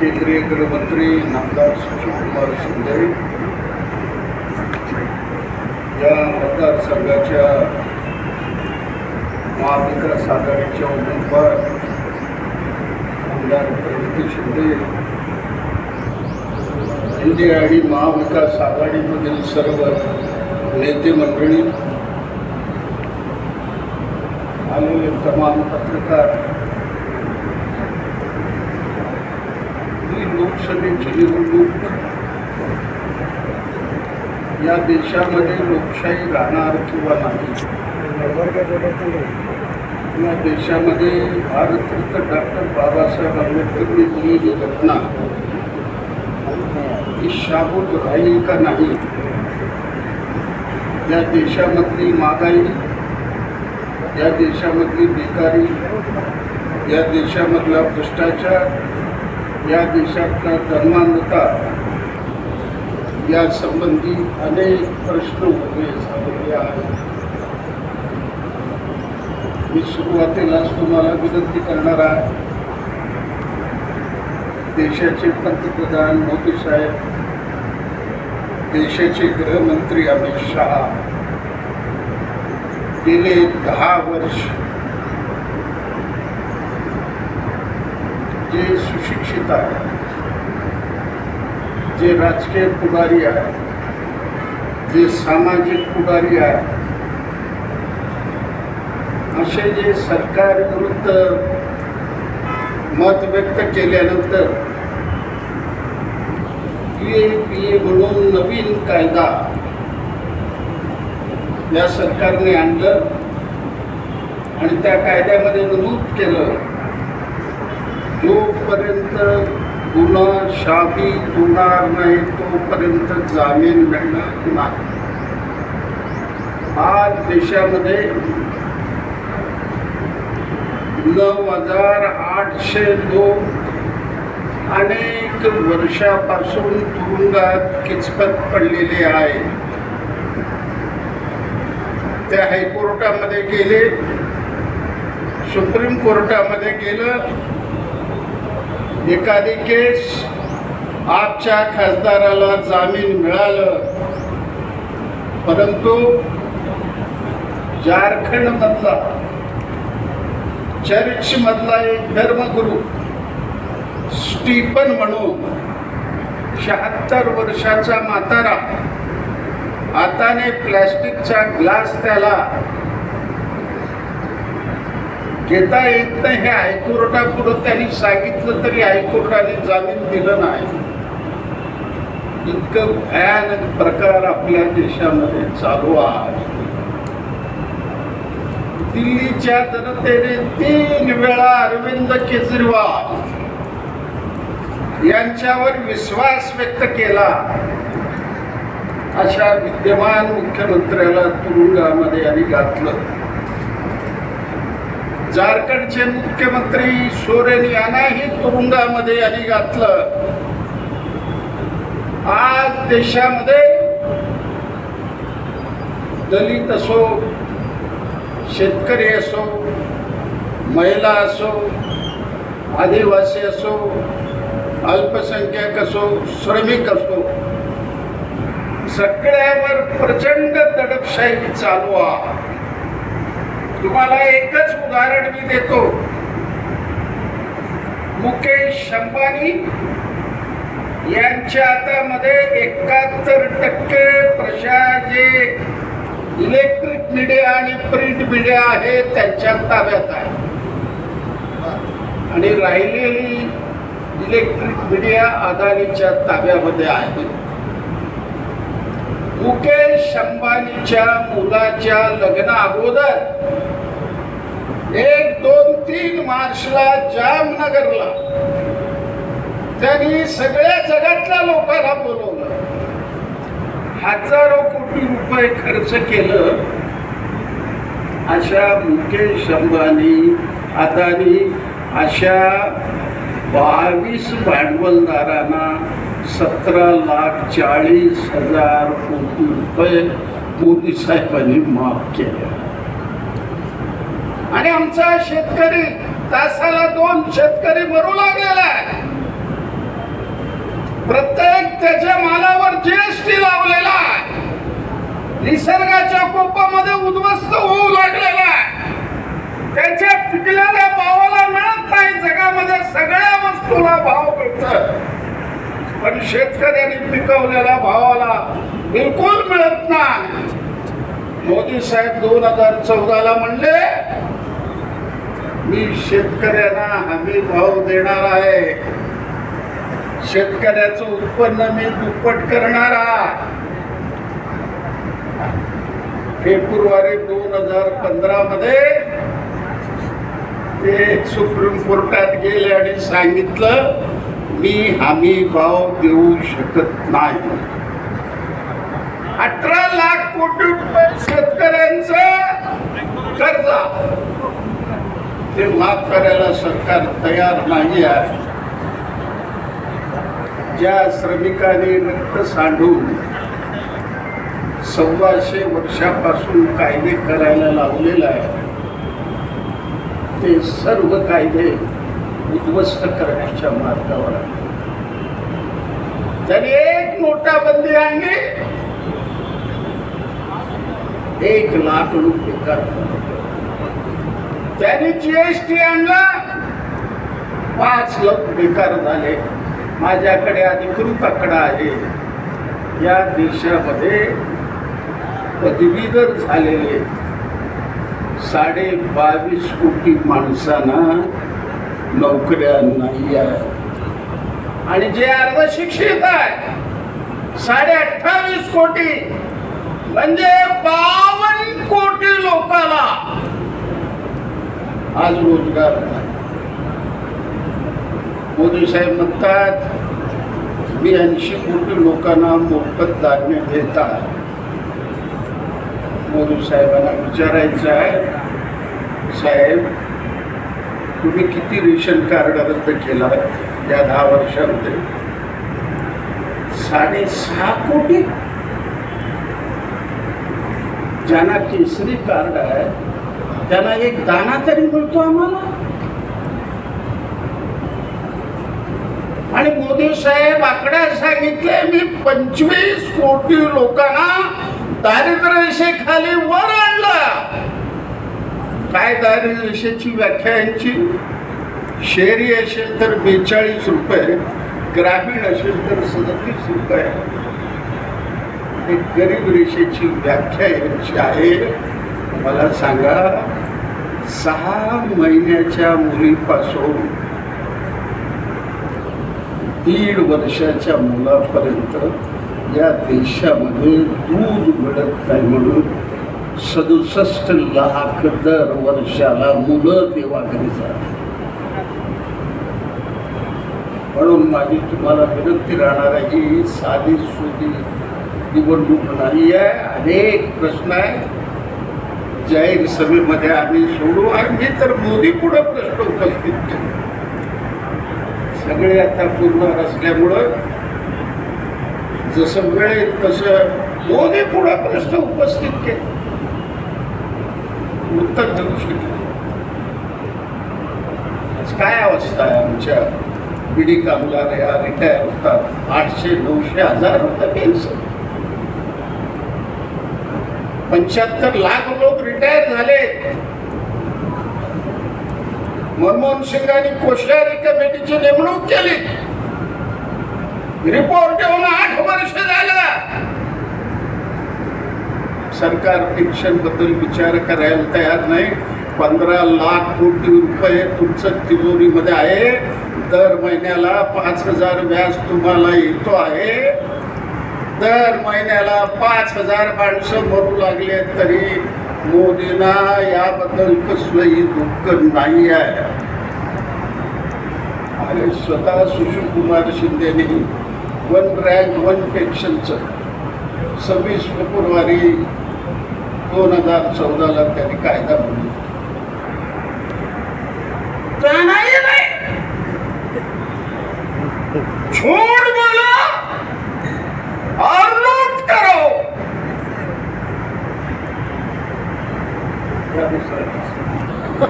केंद्रीय गृहमंत्री नामदार सुशीलकुमार शिंदे या मतदारसंघाच्या महाविकास आघाडीच्या उमेदवार आमदार प्रगती शिंदे. इंडिया आणि महाविकास आघाडीमधील सर्व नेते मंडळी आलेले तमाम पत्रकार ही लोकसभेची निवडणूक. या देशामध्ये लोकशाही राहणार किंवा नाही? या देशामध्ये भारतरत्न डॉक्टर बाबासाहेब आंबेडकरनी दिलेली घटना ही शाबूत राहील का नाही? या देशामधली महागाई या देशामधली बेकारी या देशामधला भ्रष्टाचार या देशातला धर्मांधता या संबंधी अनेक प्रश्न उभे झालेले आहेत. मी सुरुवातीलाच तुम्हाला विनंती करणार आहे. देशाचे पंतप्रधान मोदी साहेब देशाचे गृहमंत्री अमित शहा गेले दहा वर्ष जे सुशिक्षित आहे जे राजकीय पुढारी आहे जे सामाजिक पुढारी आहे असे जे सरकार विरुद्ध मत व्यक्त केल्यानंतर पी ए पी ए म्हणून नवीन कायदा या सरकारने आणलं आणि त्या कायद्यामध्ये नमूद केलं. जोपर्यंत गुन्हा शाबी होणार नाही तोपर्यंत जामीन मिळणार नाही. आज देशामध्ये नऊ हजार आठशे लोक अनेक वर्षापासून तुरुंगात किचपत पडलेले आहे ते हायकोर्टामध्ये गेले सुप्रीम कोर्टामध्ये गेलं एखादी केस आपच्या खासदाराला जामीन मिळालं परंतु झारखंड मधला चर्च मधला एक धर्मगुरू स्टीफन म्हणून शहात्तर वर्षाचा म्हातारा हाताने प्लॅस्टिकचा ग्लास त्याला घेता येत नाही. हे हायकोर्टापुढं त्यांनी सांगितलं तरी हायकोर्टाने जामीन दिलं नाही. इतकं भयानक प्रकार आपल्या देशामध्ये चालू आहे. दिल्लीच्या जनतेने तीन वेळा अरविंद केजरीवाल यांच्यावर विश्वास व्यक्त केला. अशा विद्यमान मुख्यमंत्र्याला तुरुंगामध्ये यांनी घातलं. झारखंडचे मुख्यमंत्री सोरेन यांनाही तुरुंगामध्ये यांनी घातलं. आज देशामध्ये दलित असो शेतकरी असो महिला असो आदिवासी असो अल्पसंख्याक असो श्रमिक असो सगळ्यावर प्रचंड दडपशाही चालू आहे. तुम्हाला एकच उदाहरण मी देतो. मुकेश अंबानी यांच्या हातामध्ये एकाहत्तर टक्के प्रशा जे इलेक्ट्रिक मीडिया आणि प्रिंट मीडिया आहे त्यांच्या ताब्यात आहे. आणि राहिलेली इलेक्ट्रिक मीडिया अदानीच्या ताब्यामध्ये आहे. मुकेश अंबानीच्या मुलाच्या लग्न अगोदर एक दोन तीन मार्चला जामनगरला त्यांनी सगळ्या जगातल्या लोकांना बोलवलं. हजारो कोटी रुपये खर्च केलं. अशा मुकेश अंबानी अदानी अशा बावीस भांडवलदारांना सतरा लाख चाळीस हजार कोटी रुपये मोदी साहेबांनी माफ केले. आणि आमचा शेतकरी तासाला दोन शेतकरी मरू लागलेला आहे. प्रत्येक त्याच्या मालावर जीएसटी लावलेला आहे. निसर्गाच्या कोपामध्ये उद्ध्वस्त होऊ लागलेला आहे. त्याच्या पिकलेल्या भावाला मिळत नाही. जगामध्ये सगळ्या वस्तूला भाव मिळतात पण शेतकऱ्यांनी पिकवलेल्या भावाला बिलकुल मिळत नाही. मोदी साहेब दोन हजार चौदाला म्हणले मी शेतकऱ्यांना हमी भाव देणार आहे. शेतकऱ्याचं उत्पन्न मी दुप्पट करणार आहे. फेब्रुवारी दोन हजार पंधरा मध्ये ते सुप्रीम कोर्टात गेले आणि सांगितलं मी हमी भाव देऊ शकत नाही. अठरा लाख कोटी रुपये शेतकऱ्यांचं कर्ज. ते माफ करायला सरकार तयार नाही आहे. ज्या श्रमिकाने रक्त सांडून सव्वाशे वर्षापासून कायदे करायला लावलेला आहे ते सर्व कायदे उद्ध्वस्त करण्याच्या मार्गावर त्याने त्यांनी एक नोटाबंदी आणली. एक लाख रुपये कर त्यांनी जीएसटी आणला. पाच लाख बेकार झाले. माझ्याकडे अधिकृत आकडा आहे. या देशामध्ये पदवीधर झालेले साडे बावीस कोटी माणसांना नोकऱ्या नाही आहे आणि जे अर्ध शिक्षित आहे साडे अठ्ठावीस कोटी म्हणजे बावन कोटी लोकांना आज रोजगार नाही मोदी साहेब म्हणतात मी ऐंशी कोटी लोकांना मोफत धान्य देत आहे. मोदी साहेबांना विचारायचं आहे साहेब तुम्ही किती रेशन कार्ड रद्द केला या दहा वर्षामध्ये? साडेसहा कोटी? ज्यांना केसरी कार्ड आहे त्यांना एक दाना तरी मिळतो आम्हाला. आणि मोदी साहेब आकडा सांगितले मी पंचवीस कोटी लोकांना दारिद्र्य रेषेखाली वर आणला. काय दारिद्र्य रेषेची व्याख्या यांची शहरी असेल तर बेचाळीस रुपये ग्रामीण असेल तर सदतीस रुपये. एक गरीब रेषेची व्याख्या यांची आहे. मला सांगा सहा महिन्याच्या मुलीपासून दीड वर्षाच्या मुलापर्यंत या देशामध्ये दूध मिळत नाही म्हणून सदुसष्ट लाख दर वर्षाला मुलं देवाकडे जातात म्हणून माझी तुम्हाला विनंती राहणार आहे ही साधी सुधी निवडणूक नाही आहे अनेक प्रश्न आहे. जाहीर सभेमध्ये आम्ही सोडू आणि मी तर मोदी पुढे प्रश्न उपस्थित केले सगळे आता पूर्ण असल्यामुळं जसं मिळेल तसं मोदी पुढे प्रश्न उपस्थित केले. उत्तर देऊ शकले काय अवस्था आहे आमच्या? पिढी कामगार या रिटायर होतात. आठशे नऊशे हजार होतं पेन्शन पंच्याहत्तर लाख लोक रिटायर झाले. मनमोहन सिंगांनी कोश्यारी कमिटीची नेमणूक केली. रिपोर्ट येऊन आठ वर्ष झालं सरकार पेन्शनबद्दल विचार करायला तयार नाही. पंधरा लाख कोटी रुपये तुमचं तिजोरीमध्ये आहे. दर महिन्याला पाच हजार व्याज तुम्हाला येतो आहे. दर महिन्याला पाच हजार माणसं मरू लागले तरी मोदींना याबद्दल कसलंही दुःख नाही आहे. आणि स्वतः सुशील कुमार शिंदेने वन रँक वन पेन्शनचं सव्वीस फेब्रुवारी दोन हजार चौदा ला त्यांनी कायदा बनवला नाही. झूठ बोला.